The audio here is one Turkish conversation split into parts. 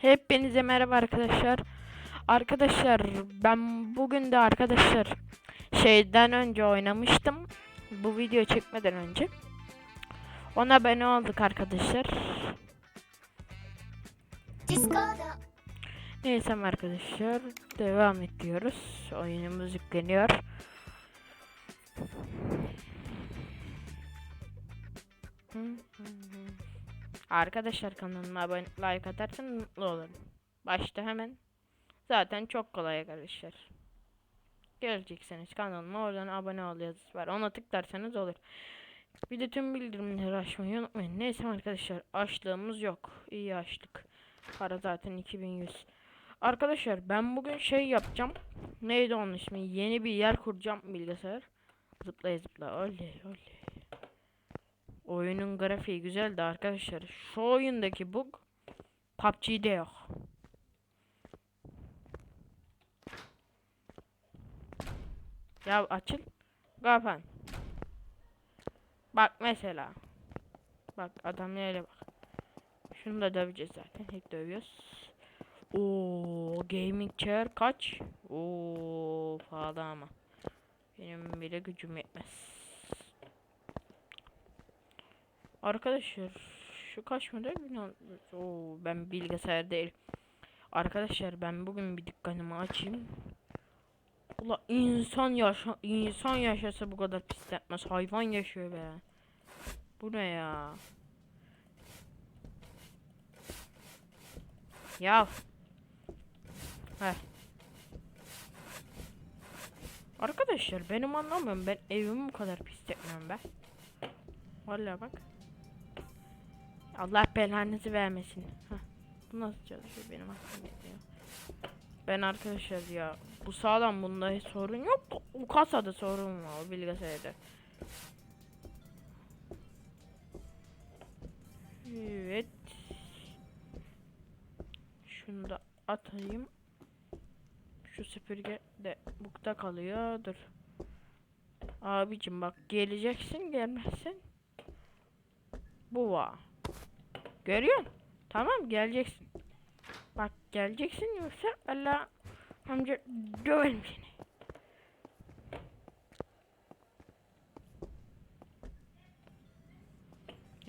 Hepinize merhaba arkadaşlar. Arkadaşlar ben bugün de arkadaşlar şeyden önce oynamıştım. Bu video çekmeden önce. Ona abone olduk arkadaşlar. Neyse arkadaşlar devam ediyoruz. Oyunumuz yükleniyor. Arkadaşlar kanalıma abone like atarsanız mutlu olurum. Başta hemen. Zaten çok kolay arkadaşlar. Göreceksiniz kanalıma oradan abone ol yazısı var. Ona tıklarsanız olur. Bir de tüm bildirimleri açmayı unutmayın. Neyse arkadaşlar açlığımız yok. İyi açtık. Para zaten 2100. Arkadaşlar ben bugün şey yapacağım. Neydi onun ismi? Yeni bir yer kuracağım bilgisayar. Zıplaya zıpla. Oley oley. Oyunun grafiği güzel de arkadaşlar. Şu oyundaki bug PUBG'de yok. Ya açıl. Kapan. Bak mesela. Bak adam nereye bak. Şunu da döveceğiz zaten. Hep dövüyoruz. Oo, gaming chair kaç? Oo, pahalı ama. Benim bile gücüm yetmez. Arkadaşlar şu kaç model bilmiyorum. Oo, ben bilgisayar değil. Arkadaşlar ben bugün bir dükkanımı açayım. Ula insan yaşa insan yaşasa bu kadar pis yapmaz. Hayvan yaşıyor be. Bu ne ya? Ya. Heh. Arkadaşlar benim anlamıyorum. Ben evimi bu kadar pis etmiyorum be. Vallahi bak. Allah belanızı vermesin. Heh. Bu nasıl çalışıyor benim aklım yetmiyor. Ben arkadaşlar ya bu sağlam bunda hiç sorun yok. Bu kasada sorun var o bilgisayarda. Evet. Şunu da atayım. Şu süpürge de bukta kalıyor. Dur. Abicim bak geleceksin gelmezsin. Bu var. Görüyorsun? Tamam geleceksin. Bak geleceksin yoksa Allah amca döverim seni.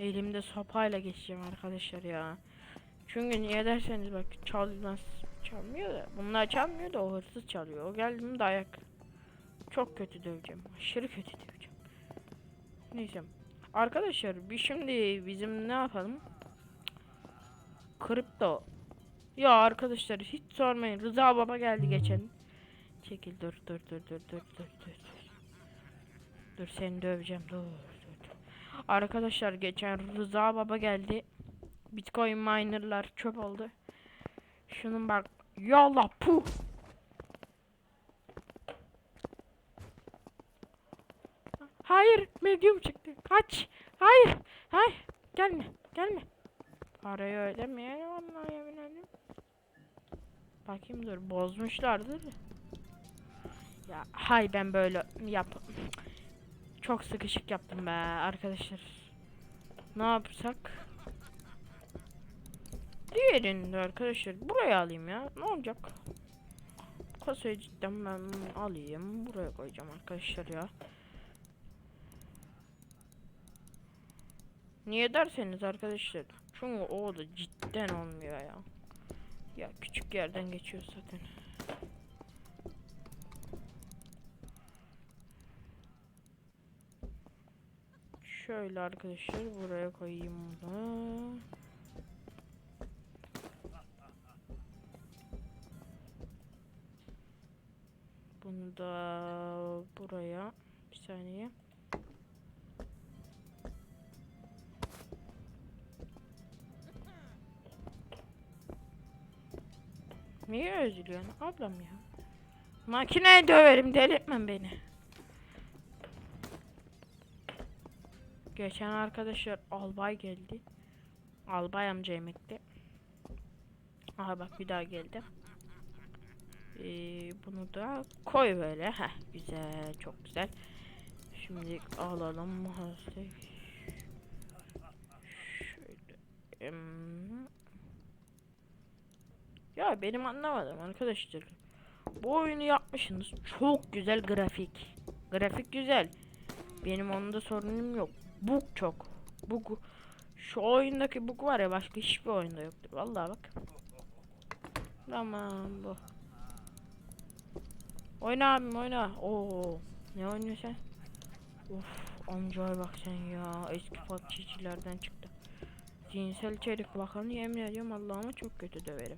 Elimde sopayla geçeceğim arkadaşlar ya. Çünkü niye derseniz bak çalmaz çalmıyor da bunlar çalmıyor da o hırsız çalıyor. O geldi mi dayak. Çok kötü döveceğim. Aşırı kötü döveceğim. Neyse. Arkadaşlar bir şimdi bizim ne yapalım? Kripto. Ya arkadaşlar hiç sormayın. Rıza baba geldi geçen. Çekil dur dur dur dur dur dur dur. Dur, seni döveceğim dur dur. dur. Arkadaşlar geçen Rıza baba geldi. Bitcoin minerlar çöp oldu. Şunun bak. Yallah puh. Hayır, medium çıktı. Kaç. Hayır. Hayır. Gelme. Gelme. Parayı ödemeye vallahi yemin. Bakayım dur bozmuşlardır. Ya hay ben böyle yap. Çok sıkışık yaptım be arkadaşlar. Ne yapsak? Diğerini arkadaşlar buraya alayım ya. Ne olacak? Kasayı cidden ben alayım. Buraya koyacağım arkadaşlar ya. Niye derseniz arkadaşlar. Çünkü o da cidden olmuyor ya. Ya küçük yerden geçiyor zaten. Şöyle arkadaşlar buraya koyayım bunu. Bunu da buraya bir saniye. Niye üzülüyorsun ablam ya? Makineye döverim delirtmem beni. Geçen arkadaşlar albay geldi. Albay amca yemekte. Aha bak bir daha geldi. Ee, bunu da koy böyle. Heh güzel çok güzel. Şimdi alalım. Şöyle. em, Ya benim anlamadım arkadaşlar. Bu oyunu yapmışsınız. Çok güzel grafik. Grafik güzel. Benim onda sorunum yok. Bug çok. Bug. Şu oyundaki bug var ya başka hiçbir oyunda yoktur. Vallahi bak. Tamam bu. Oyna abim oyna. Oo. Ne oynuyorsun sen? Of amcaya bak sen ya. Eski PUBG'cilerden çıktı. Cinsel içerik bakanı yemin ediyorum Allah'ıma çok kötü döverim.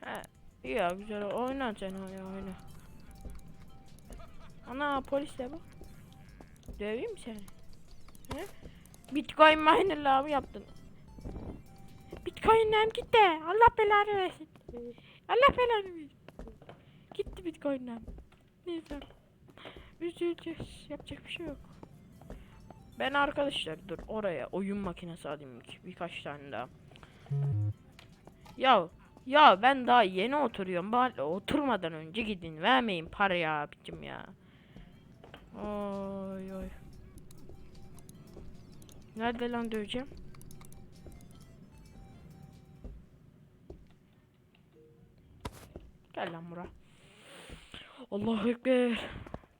He. iyi ya güzel oyna sen oyna oyna. Ana polis de bak. Döveyim mi seni? He? Bitcoin miner'la mı yaptın? Bitcoin'lerim gitti. Allah belanı versin. Allah belanı versin. Gitti Bitcoin'lerim. Neyse. Üzüleceğiz. Yapacak bir şey yok. Ben arkadaşlar dur oraya oyun makinesi alayım bir- birkaç tane daha. Ya ya ben daha yeni oturuyorum. Bari oturmadan önce gidin. Vermeyin para ya abicim ya. Oy oy. Nerede lan döveceğim? Gel lan bura. Allahu Ekber.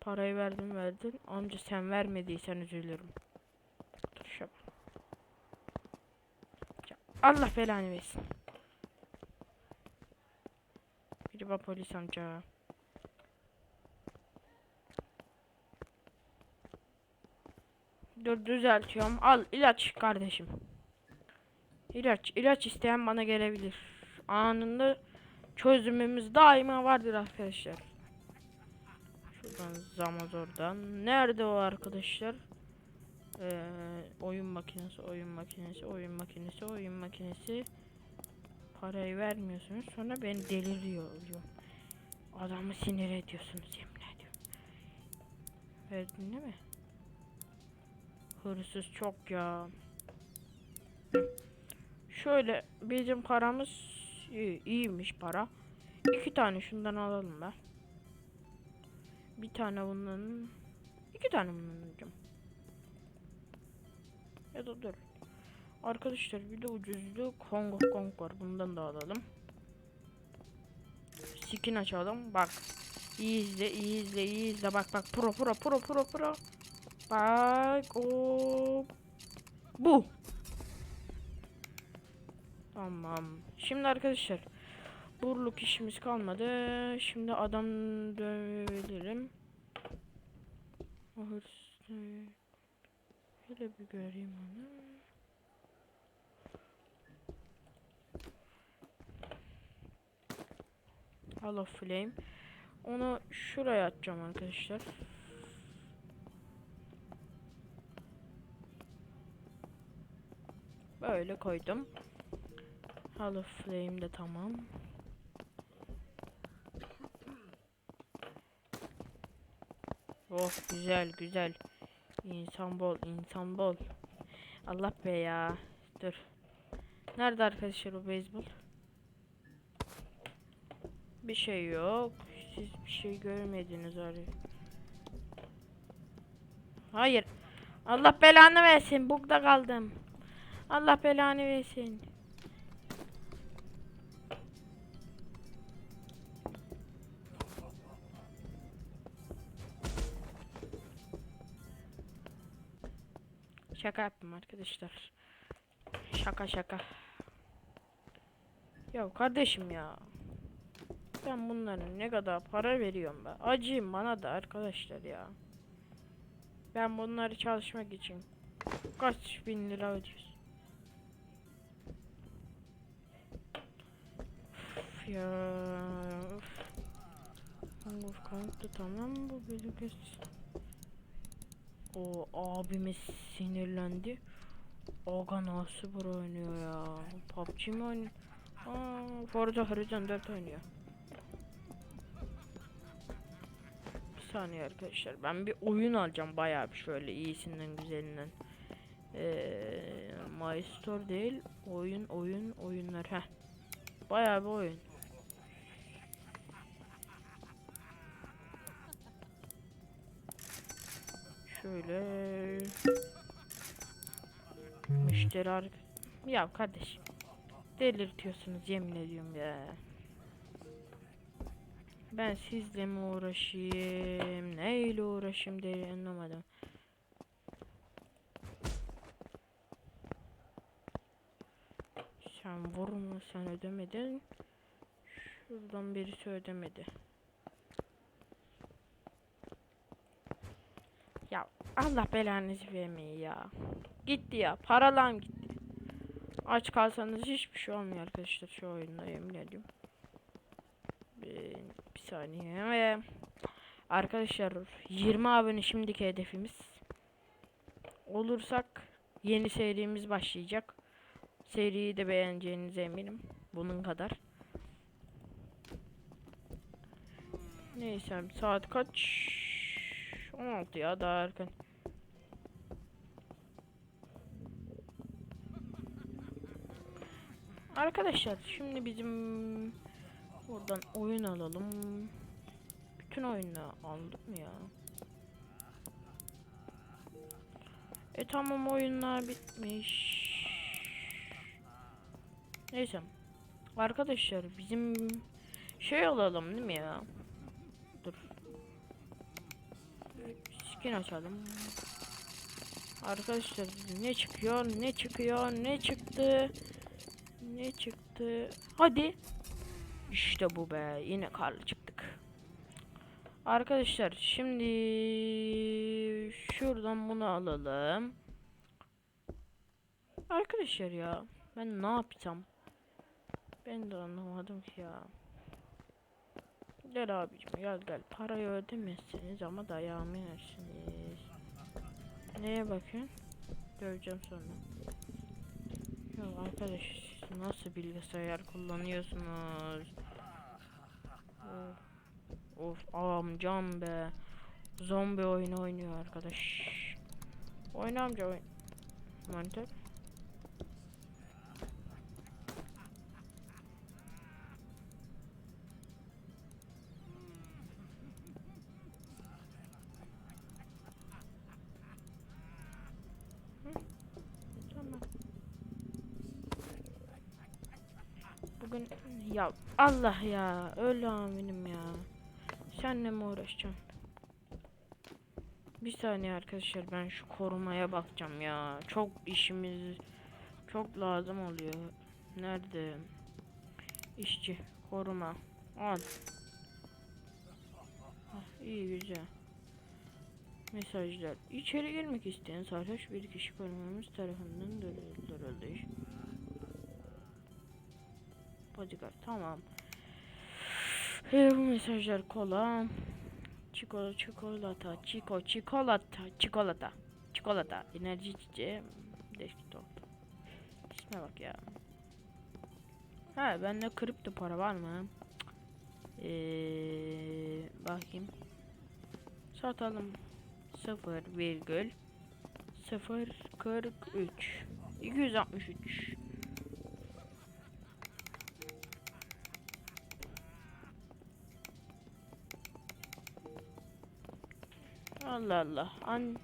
Parayı verdim verdin. Amca sen vermediysen üzülürüm. Dur. Ya, Allah belanı versin. Bak polis amca. Dur düzeltiyorum. Al ilaç kardeşim. İlaç, ilaç isteyen bana gelebilir. Anında çözümümüz daima vardır arkadaşlar. Şuradan Zamazor'dan. Nerede o arkadaşlar? Ee, oyun makinesi, oyun makinesi, oyun makinesi, oyun makinesi. Parayı vermiyorsunuz. Sonra beni deliriyor. diyor. Adamı sinir ediyorsunuz yemin ediyorum. Verdin değil mi? Hırsız çok ya. Şöyle bizim paramız iyi, iyiymiş para. İki tane şundan alalım be. Bir tane bundan. iki tane bundan alacağım. Ya da dur. Arkadaşlar bir de ucuzlu Kong of Kong var. Bundan da alalım. Skin açalım. Bak. İyi izle, iyi izle, iyi izle. Bak bak pro pro pro pro pro. Bak o bu. Tamam. Şimdi arkadaşlar burluk işimiz kalmadı. Şimdi adam dövebilirim. Hırsız. Şöyle bir göreyim onu. Halo Flame. Onu şuraya atacağım arkadaşlar. Böyle koydum. Halo Flame de tamam. Oh güzel güzel. İnsan bol, insan bol. Allah be ya. Dur. Nerede arkadaşlar o beyzbol? Bir şey yok. Siz bir şey görmediniz abi. Hayır. Allah belanı versin. Bugda kaldım. Allah belanı versin. Şaka yaptım arkadaşlar. Şaka şaka. Ya kardeşim ya. Ben bunların ne kadar para veriyorum be. Acıyım bana da arkadaşlar ya. Ben bunları çalışmak için kaç bin lira ödüyorsun? Üf ya. Üf. Of kanıtlı tamam bu göz. O abimiz sinirlendi. Aga nasıl bro oynuyor ya? PUBG mi oynuyor? Aa, Forza Horizon 4 oynuyor. Saniye arkadaşlar. Ben bir oyun alacağım bayağı bir şöyle iyisinden güzelinden. Ee, My Store değil. Oyun oyun oyunlar. Heh. Bayağı bir oyun. Şöyle müşteri ya kardeş delirtiyorsunuz yemin ediyorum ya. Ben sizle mi uğraşayım, neyle uğraşayım diye anlamadım. Sen vurma sen ödemedin. Şuradan birisi ödemedi. Ya Allah belanızı vermeyi ya. Gitti ya. Paralarım gitti. Aç kalsanız hiçbir şey olmuyor arkadaşlar şu oyunda yemin ediyorum. Saniye ve arkadaşlar 20 abone şimdiki hedefimiz. Olursak yeni serimiz başlayacak. Seriyi de beğeneceğinize eminim. Bunun kadar. Neyse saat kaç? 16 ya daha erken. Arkadaşlar şimdi bizim buradan oyun alalım. Bütün oyunu aldık mı ya? E tamam oyunlar bitmiş. Neyse. Arkadaşlar bizim şey alalım değil mi ya? Dur. Skin açalım. Arkadaşlar ne çıkıyor? Ne çıkıyor? Ne çıktı? Ne çıktı? Hadi. İşte bu be. Yine karlı çıktık. Arkadaşlar şimdi şuradan bunu alalım. Arkadaşlar ya ben ne yapacağım? Ben de anlamadım ki ya. Gel abicim gel gel. Parayı ödemezsiniz ama dayağımı yersiniz. Neye bakın? Göreceğim sonra. Ya arkadaş siz nasıl bilgisayar kullanıyorsunuz? Of, of amcam be. Zombi oyunu oynuyor arkadaş. Oyna amca oyun. Monitör. Bugün ya Allah ya öyle aminim ya. Senle mi uğraşacağım? Bir saniye arkadaşlar ben şu korumaya bakacağım ya. Çok işimiz çok lazım oluyor. Nerede? İşçi koruma. Al. Ah, iyi güzel. Mesajlar. İçeri girmek isteyen sarhoş bir kişi korumamız tarafından durduruldu. Bodyguard tamam. Ee, bu mesajlar kola. Çikolata, çikolata, çiko, çikolata, çikolata, çikolata, enerji içeceği, desktop. İsme bak ya. Ha bende kripto para var mı? Ee, bakayım. Satalım. 0 virgül 0 43 263 Allah Allah. An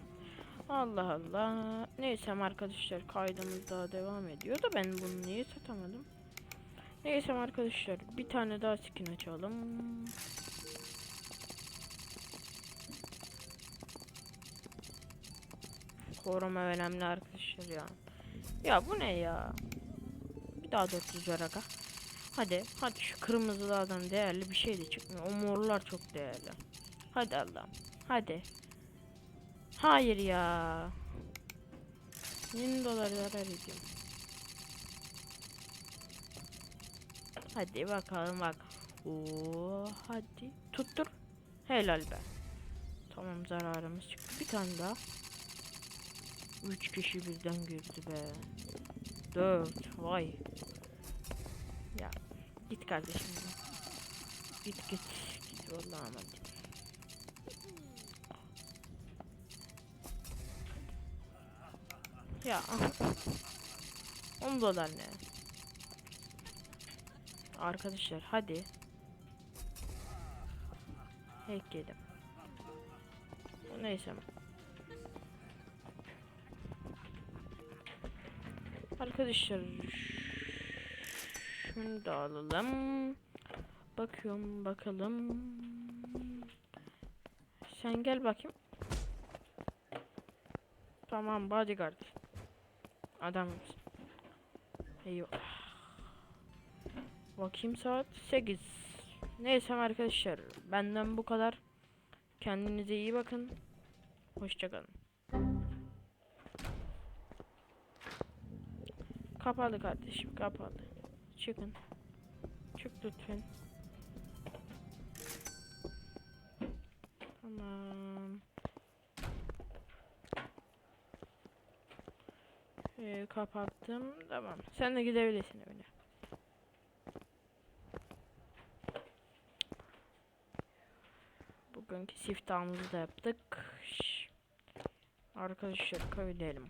Allah Allah. Neyse arkadaşlar kaydımız daha devam ediyor da ben bunu niye satamadım? Neyse arkadaşlar bir tane daha skin açalım. Koruma önemli arkadaşlar ya. Ya bu ne ya? Bir daha 400 ver aga. Hadi hadi şu kırmızılardan değerli bir şey de çıkmıyor. O morlar çok değerli. Hadi Allah'ım. Hadi. Hayır ya. 20 dolar zarar. Hadi bakalım bak. Oo, hadi tuttur. Helal be. Tamam zararımız çıktı. Bir tane daha. 3 kişi birden girdi be. 4 vay. Ya git kardeşim. Git git. Git vallahi ama Ya. 10 dolar ne? Arkadaşlar hadi. Hack yedim. Neyse. Arkadaşlar Şunu da alalım. Bakıyorum bakalım. Sen gel bakayım. Tamam bodyguard. Adam mısın? Eyvah. Bakayım saat 8. Neyse arkadaşlar benden bu kadar. Kendinize iyi bakın. Hoşçakalın. Kapalı kardeşim kapalı. Çıkın. Çık lütfen. Tamam. Ee, kapattım. Tamam. Sen de gidebilirsin evine. Bugünkü siftahımızı da yaptık. Arkadaşlar köydelim.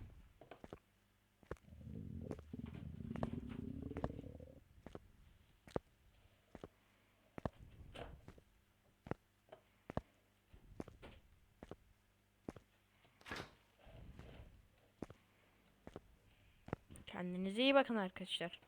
Kendinize iyi bakın arkadaşlar.